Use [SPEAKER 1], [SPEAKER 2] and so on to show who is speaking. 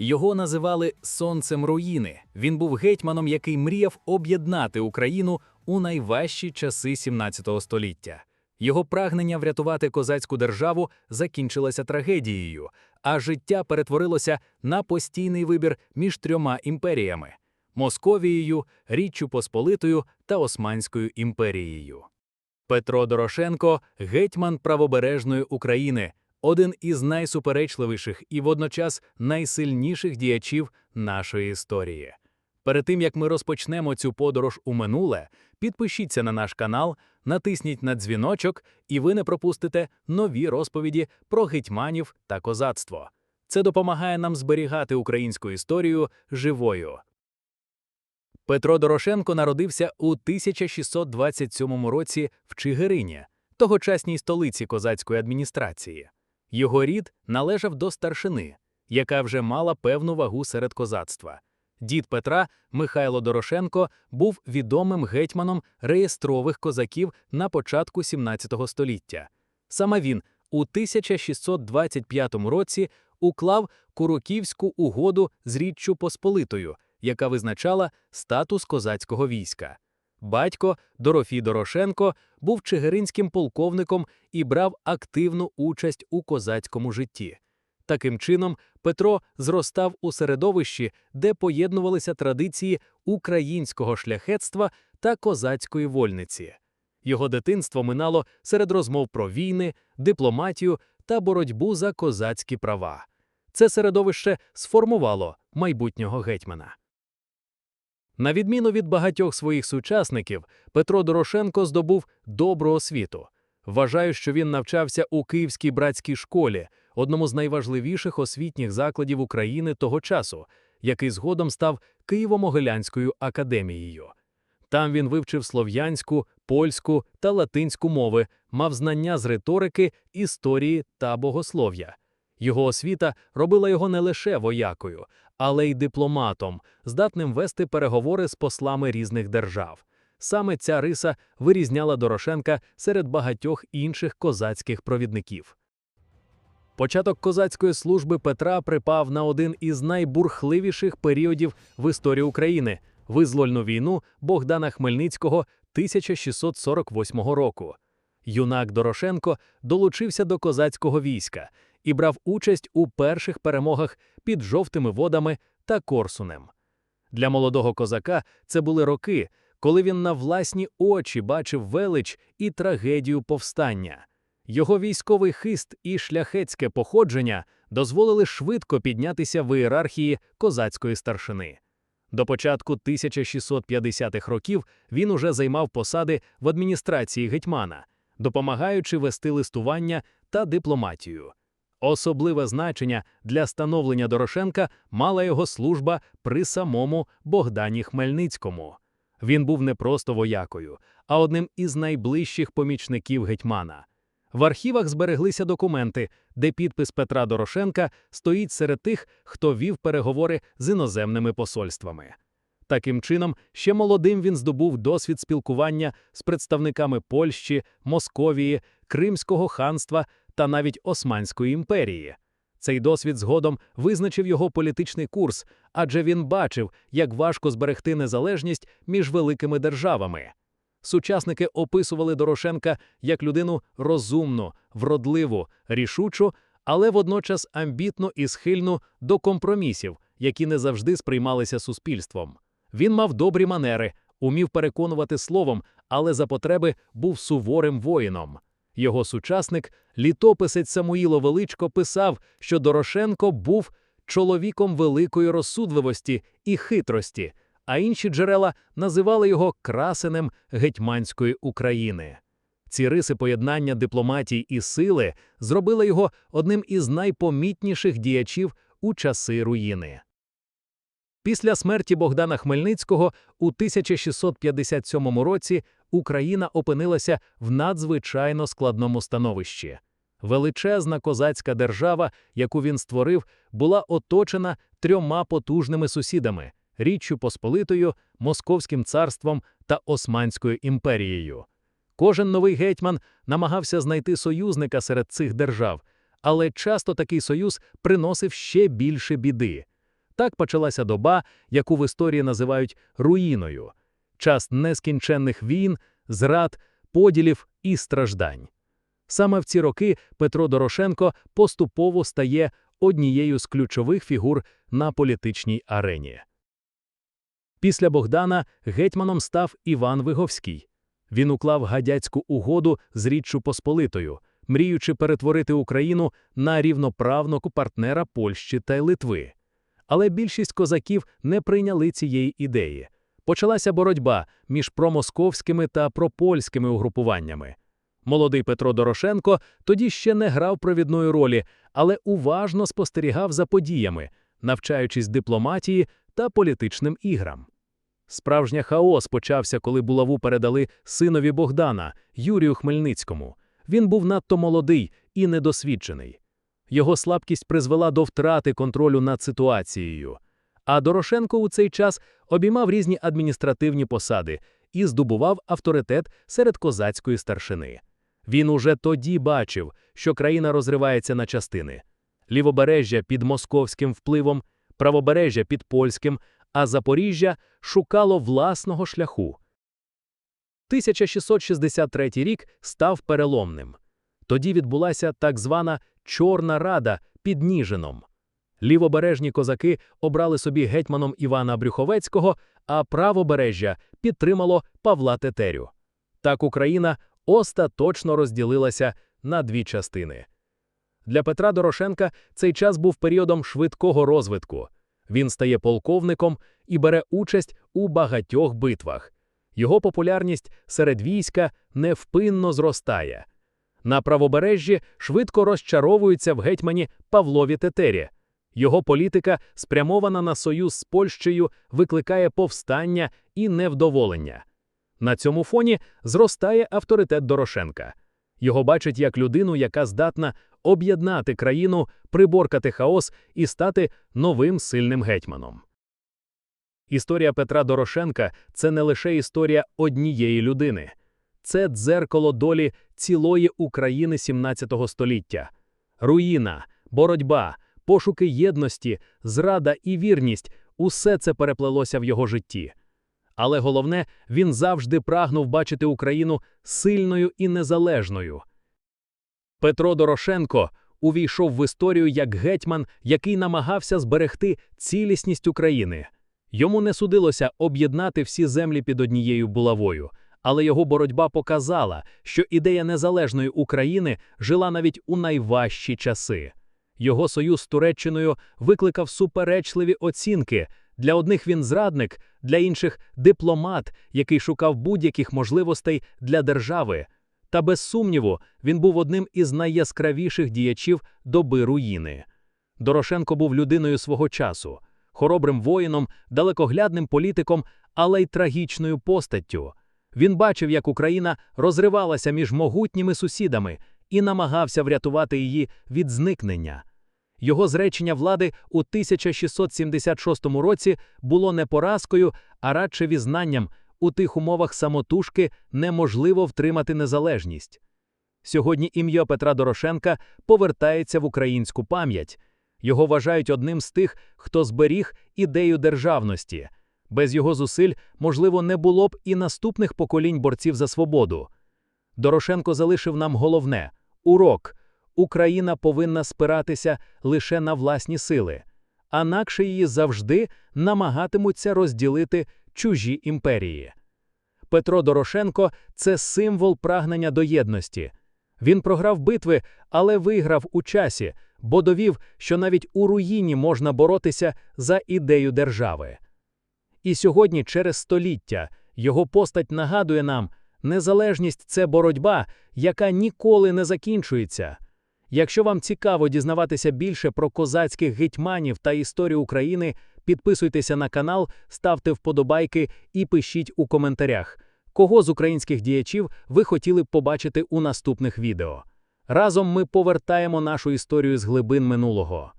[SPEAKER 1] Його називали Сонцем руїни. Він був гетьманом, який мріяв об'єднати Україну у найважчі часи 17 століття. Його прагнення врятувати козацьку державу закінчилося трагедією, а життя перетворилося на постійний вибір між трьома імперіями Московією, Річчю Посполитою та Османською імперією. Петро Дорошенко гетьман правобережної України, один із найсуперечливіших і водночас найсильніших діячів нашої історії. Перед тим як ми розпочнемо цю подорож у минуле, підпишіться на наш канал, натисніть на дзвіночок, і ви не пропустите нові розповіді про гетьманів та козацтво. Це допомагає нам зберігати українську історію живою. Петро Дорошенко народився у 1627 році в Чигирині, тогочасній столиці козацької адміністрації. Його рід належав до старшини, яка вже мала певну вагу серед козацтва. Дід Петра Михайло Дорошенко був відомим гетьманом реєстрових козаків на початку 17 століття. Саме він у 1625 році уклав Куруківську угоду з Річчю Посполитою, яка визначала статус козацького війська. Батько Дорофій Дорошенко був чигиринським полковником і брав активну участь у козацькому житті. Таким чином, Петро зростав у середовищі, де поєднувалися традиції українського шляхетства та козацької вольниці. Його дитинство минало серед розмов про війни, дипломатію та боротьбу за козацькі права. Це середовище сформувало майбутнього гетьмана. На відміну від багатьох своїх сучасників, Петро Дорошенко здобув добру освіту. Вважаю, що він навчався у Київській братській школі, одному з найважливіших освітніх закладів України того часу, який згодом став Києво-Могилянською академією. Там він вивчив слов'янську, польську та латинську мови, мав знання з риторики, історії та богослов'я. Його освіта робила його не лише воякою, але й дипломатом, здатним вести переговори з послами різних держав. Саме ця риса вирізняла Дорошенка серед багатьох інших козацьких провідників. Початок козацької служби Петра припав на один із найбурхливіших періодів в історії України визвольну війну Богдана Хмельницького 1648 року. Юнак Дорошенко долучився до козацького війська і брав участь у перших перемогах під жовтими водами та Корсунем. Для молодого козака це були роки, коли він на власні очі бачив велич і трагедію повстання. Його військовий хист і шляхетське походження дозволили швидко піднятися в ієрархії козацької старшини. До початку 1650-х років він уже займав посади в адміністрації гетьмана, допомагаючи вести листування та дипломатію. Особливе значення для становлення Дорошенка мала його служба при самому Богдані Хмельницькому. Він був не просто воякою, а одним із найближчих помічників гетьмана. В архівах збереглися документи, де підпис Петра Дорошенка стоїть серед тих, хто вів переговори з іноземними посольствами. Таким чином, ще молодим він здобув досвід спілкування з представниками Польщі, Московії, Кримського ханства та навіть Османської імперії. Цей досвід згодом визначив його політичний курс, адже він бачив, як важко зберегти незалежність між великими державами. Сучасники описували Дорошенка як людину розумну, вродливу, рішучу, але водночас амбітну і схильну до компромісів, які не завжди сприймалися суспільством. Він мав добрі манери, умів переконувати словом, але за потреби був суворим воїном. Його сучасник, літописець Самуїло Величко, писав, що Дорошенко був чоловіком великої розсудливості і хитрості, а інші джерела називали його красенем гетьманської України. Ці риси поєднання дипломатії і сили зробили його одним із найпомітніших діячів у часи руїни. Після смерті Богдана Хмельницького у 1657 році Україна опинилася в надзвичайно складному становищі. Величезна козацька держава, яку він створив, була оточена трьома потужними сусідами Річчю Посполитою, Московським царством та Османською імперією. Кожен новий гетьман намагався знайти союзника серед цих держав, але часто такий союз приносив ще більше біди. Так почалася доба, яку в історії називають руїною, час нескінченних війн, зрад, поділів і страждань. Саме в ці роки Петро Дорошенко поступово стає однією з ключових фігур на політичній арені. Після Богдана гетьманом став Іван Виговський. Він уклав гадяцьку угоду з Річчю Посполитою, мріючи перетворити Україну на рівноправного партнера Польщі та Литви. Але більшість козаків не прийняли цієї ідеї. Почалася боротьба між промосковськими та пропольськими угрупуваннями. Молодий Петро Дорошенко тоді ще не грав провідної ролі, але уважно спостерігав за подіями, навчаючись дипломатії та політичним іграм. Справжня хаос почався, коли булаву передали синові Богдана, Юрію Хмельницькому. Він був надто молодий і недосвідчений. Його слабкість призвела до втрати контролю над ситуацією. А Дорошенко у цей час обіймав різні адміністративні посади і здобував авторитет серед козацької старшини. Він уже тоді бачив, що країна розривається на частини: лівобережжя під московським впливом, правобережжя під польським, а Запоріжжя шукало власного шляху. 1663 рік став переломним. Тоді відбулася так звана Чорна Рада під Ніжином. Лівобережні козаки обрали собі гетьманом Івана Брюховецького, а правобережжя підтримало Павла Тетерю. Так Україна остаточно розділилася на дві частини. Для Петра Дорошенка цей час був періодом швидкого розвитку. Він стає полковником і бере участь у багатьох битвах. Його популярність серед війська невпинно зростає. На правобережжі швидко розчаровуються в гетьмані Павлові Тетері. Його політика, спрямована на союз з Польщею, викликає повстання і невдоволення. На цьому фоні зростає авторитет Дорошенка. Його бачать як людину, яка здатна об'єднати країну, приборкати хаос і стати новим сильним гетьманом. Історія Петра Дорошенка це не лише історія однієї людини, це дзеркало долі цілої України 17 століття. Руїна, боротьба, пошуки єдності, зрада і вірність усе це переплелося в його житті. Але головне, він завжди прагнув бачити Україну сильною і незалежною. Петро Дорошенко увійшов в історію як гетьман, який намагався зберегти цілісність України. Йому не судилося об'єднати всі землі під однією булавою, але його боротьба показала, що ідея незалежної України жила навіть у найважчі часи. Його союз з Туреччиною викликав суперечливі оцінки. Для одних він зрадник, для інших дипломат, який шукав будь-яких можливостей для держави. Та без сумніву, він був одним із найяскравіших діячів доби руїни. Дорошенко був людиною свого часу, хоробрим воїном, далекоглядним політиком, але й трагічною постаттю. Він бачив, як Україна розривалася між могутніми сусідами і намагався врятувати її від зникнення. Його зречення влади у 1676 році було не поразкою, а радше візнанням у тих умовах самотужки неможливо втримати незалежність. Сьогодні ім'я Петра Дорошенка повертається в українську пам'ять. Його вважають одним з тих, хто зберіг ідею державності. Без його зусиль, можливо, не було б і наступних поколінь борців за свободу. Дорошенко залишив нам головне урок. Україна повинна спиратися лише на власні сили, анакше її завжди намагатимуться розділити чужі імперії. Петро Дорошенко це символ прагнення до єдності. Він програв битви, але виграв у часі, бо довів, що навіть у руїні можна боротися за ідею держави. І сьогодні, через століття, його постать нагадує нам, незалежність це боротьба, яка ніколи не закінчується. Якщо вам цікаво дізнаватися більше про козацьких гетьманів та історію України, підписуйтеся на канал, ставте вподобайки і пишіть у коментарях, кого з українських діячів ви хотіли б побачити у наступних відео. Разом ми повертаємо нашу історію з глибин минулого.